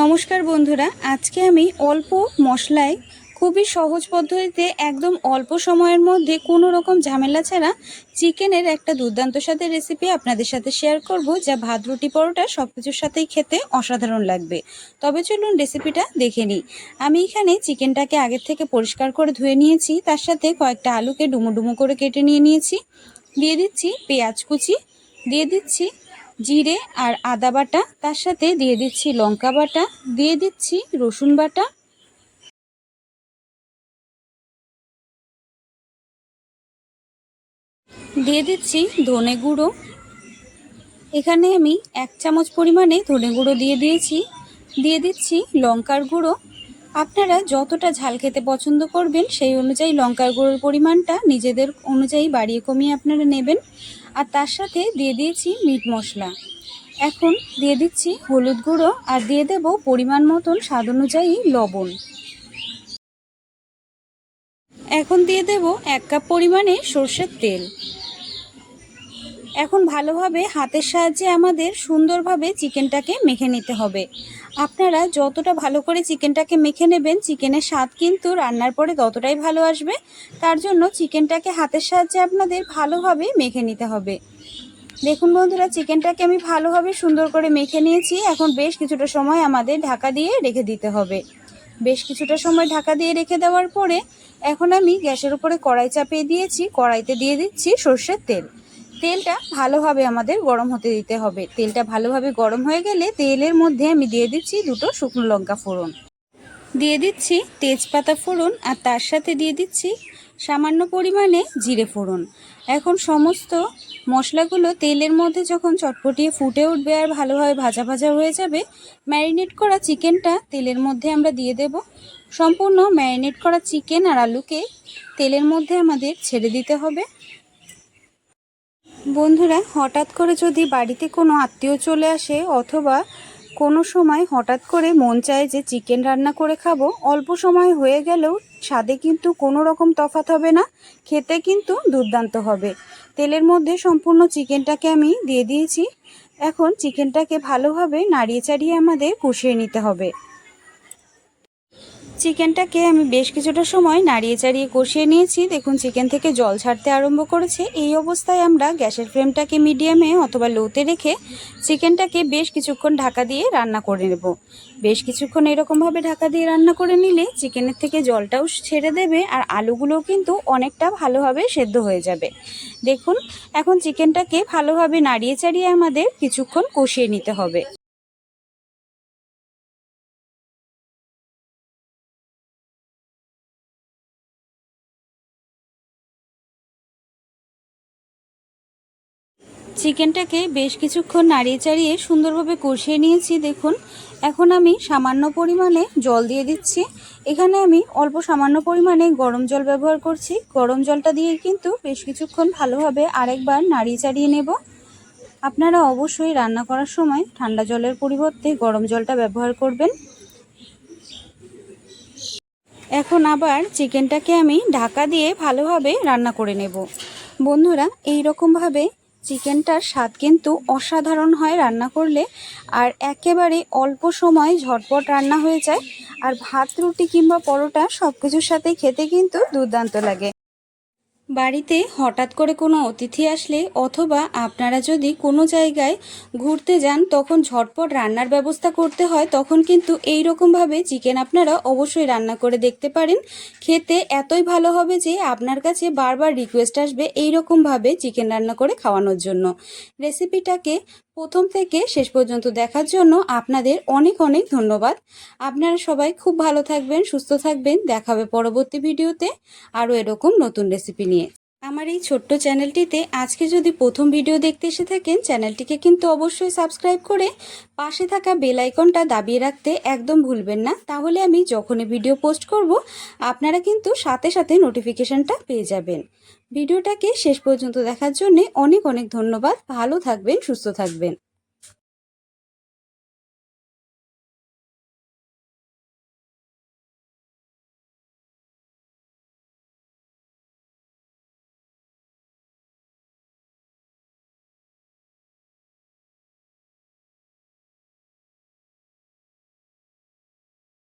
নমস্কার বন্ধুরা, আজকে আমি অল্প মশলায় খুবই সহজ পদ্ধতিতে একদম অল্প সময়ের মধ্যে কোনো রকম ঝামেলা ছাড়া চিকেনের একটা দুর্দান্ত স্বাদের রেসিপি আপনাদের সাথে শেয়ার করব, যা ভাত, রুটি, পরোটা সব কিছুর সাথেই খেতে অসাধারণ লাগবে। তবে চলুন রেসিপিটা দেখে নিই। আমি এখানে চিকেনটাকে আগের থেকে পরিষ্কার করে ধুয়ে নিয়েছি, তার সাথে কয়েকটা আলুকে ডুমো ডুমো করে কেটে নিয়ে নিয়েছি। দিয়ে দিচ্ছি পেঁয়াজ কুচি, দিয়ে দিচ্ছি জিরে আর আদা বাটা, তার সাথে দিয়ে দিচ্ছি লঙ্কা বাটা, দিয়ে দিচ্ছি রসুন বাটা। দিয়ে দিচ্ছি ধনে গুঁড়ো। এখানে আমি এক চামচ পরিমাণে ধনে গুঁড়ো দিয়ে দিয়েছি। দিয়ে দিচ্ছি লঙ্কার গুঁড়ো। আপনারা যতটা ঝাল খেতে পছন্দ করবেন, সেই অনুযায়ী লঙ্কার গুঁড়োর পরিমাণটা নিজেদের অনুযায়ী বাড়িয়ে কমিয়ে আপনারা নেবেন। আর তার সাথে দিয়ে দিয়েছি মিট মশলা। এখন দিয়ে দিচ্ছি হলুদ গুঁড়ো আর দিয়ে দেব পরিমাণ মতন স্বাদ অনুযায়ী লবণ। এখন দিয়ে দেব এক কাপ পরিমাণে সর্ষের তেল। এখন ভালোভাবে হাতের সাহায্যে আমাদের সুন্দরভাবে চিকেনটাকে মেখে নিতে হবে। আপনারা যতটা ভালো করে চিকেনটাকে মেখে নেবেন, চিকেনের স্বাদ কিন্তু রান্নার পরে ততটাই ভালো আসবে। তার জন্য চিকেনটাকে হাতের সাহায্যে আপনাদের ভালোভাবে মেখে নিতে হবে। দেখুন বন্ধুরা, চিকেনটাকে আমি ভালোভাবে সুন্দর করে মেখে নিয়েছি। এখন বেশ কিছুটা সময় আমাদের ঢাকা দিয়ে রেখে দিতে হবে। বেশ কিছুটা সময় ঢাকা দিয়ে রেখে দেওয়ার পরে এখন আমি গ্যাসের উপরে কড়াই চাপিয়ে দিয়েছি। কড়াইতে দিয়ে দিচ্ছি সর্ষের তেল। তেলটা ভালোভাবে আমাদের গরম হতে দিতে হবে। তেলটা ভালোভাবে গরম হয়ে গেলে তেলের মধ্যে আমি দিয়ে দিচ্ছি দুটো শুকনো লঙ্কা ফোড়ন। দিয়ে দিচ্ছি তেজপাতা ফোড়ন আর তার সাথে দিয়ে দিচ্ছি সামান্য পরিমাণে জিরে ফোড়ন। এখন সমস্ত মশলাগুলো তেলের মধ্যে যখন চটপটিয়ে ফুটে উঠবে আর ভালোভাবে ভাজা ভাজা হয়ে যাবে, ম্যারিনেট করা চিকেনটা তেলের মধ্যে আমরা দিয়ে দেব। সম্পূর্ণ ম্যারিনেট করা চিকেন আর আলুকে তেলের মধ্যে আমাদের ছেড়ে দিতে হবে। বন্ধুরা, হঠাৎ করে যদি বাড়িতে কোনো আত্মীয় চলে আসে অথবা কোনো সময় হঠাৎ করে মন চায় যে চিকেন রান্না করে খাব, অল্প সময় হয়ে গেলেও স্বাদে কিন্তু কোনো রকম তফাত হবে না, খেতে কিন্তু দুর্দান্ত হবে। তেলের মধ্যে সম্পূর্ণ চিকেনটাকে আমি দিয়ে দিয়েছি। এখন চিকেনটাকে ভালোভাবে নাড়িয়ে চাড়িয়ে আমাদের কষিয়ে নিতে হবে। চিকেনটাকে আমি বেশ কিছুটা সময় নাড়িয়ে চাড়িয়ে কষিয়ে নিয়েছি। দেখুন, চিকেন থেকে জল ছাড়তে আরম্ভ করেছে। এই অবস্থায় আমরা গ্যাসের ফ্লেমটাকে মিডিয়ামে অথবা লোতে রেখে চিকেনটাকে বেশ কিছুক্ষণ ঢাকা দিয়ে রান্না করে নেব। বেশ কিছুক্ষণ এরকমভাবে ঢাকা দিয়ে রান্না করে নিলে চিকেনের থেকে জলটাও ছেড়ে দেবে আর আলুগুলোও কিন্তু অনেকটা ভালোভাবে সেদ্ধ হয়ে যাবে। দেখুন, এখন চিকেনটাকে ভালোভাবে নাড়িয়ে চাড়িয়ে আমাদের কিছুক্ষণ কষিয়ে নিতে হবে। চিকেনটাকে বেশ কিছুক্ষণ নাড়িয়ে চাড়িয়ে সুন্দরভাবে কষিয়ে নিয়েছি, দেখুন। এখন আমি সামান্য পরিমাণে জল দিয়ে দিচ্ছি। এখানে আমি অল্প সামান্য পরিমাণে গরম জল ব্যবহার করছি। গরম জলটা দিয়ে কিন্তু বেশ কিছুক্ষণ ভালোভাবে আরেকবার নাড়িয়ে চাড়িয়ে নেব। আপনারা অবশ্যই রান্না করার সময় ঠান্ডা জলের পরিবর্তে গরম জলটা ব্যবহার করবেন। এখন আবার চিকেনটাকে আমি ঢাকা দিয়ে ভালোভাবে রান্না করে নেব। বন্ধুরা এই রকমভাবে চিকেনটার স্বাদ কিন্তু অসাধারণ হয় রান্না করলে, আর একেবারে অল্প সময় ঝটপট রান্না হয়ে যায়। আর ভাত, রুটি কিংবা পরোটা সব কিছুর সাথে খেতে কিন্তু দুর্দান্ত লাগে। বাড়িতে হঠাৎ করে কোনো অতিথি আসলে অথবা আপনারা যদি কোনো জায়গায় ঘুরতে যান, তখন ঝটপট রান্নার ব্যবস্থা করতে হয়। তখন কিন্তু এই রকমভাবে চিকেন আপনারা অবশ্যই রান্না করে দেখতে পারেন। খেতে এতই ভালো হবে যে আপনার কাছে বারবার রিকোয়েস্ট আসবে এই রকমভাবে চিকেন রান্না করে খাওয়ানোর জন্য। রেসিপিটাকে প্রথম থেকে শেষ পর্যন্ত দেখার জন্য আপনাদের অনেক অনেক ধন্যবাদ। আপনারা সবাই খুব ভালো থাকবেন, সুস্থ থাকবেন। দেখাবে পরবর্তী ভিডিওতে আরও এরকম নতুন রেসিপি নিয়ে। আমার এই ছোট্ট চ্যানেলটিতে আজকে যদি প্রথম ভিডিও দেখতে এসে থাকেন, চ্যানেলটিকে কিন্তু অবশ্যই সাবস্ক্রাইব করে পাশে থাকা বেল আইকনটা দাবিয়ে রাখতে একদম ভুলবেন না। তাহলে আমি যখনই ভিডিও পোস্ট করব, আপনারা কিন্তু সাথে সাথে নোটিফিকেশনটা পেয়ে যাবেন। ভিডিওটাকে শেষ পর্যন্ত দেখার জন্যে অনেক অনেক ধন্যবাদ। ভালো থাকবেন, সুস্থ থাকবেন।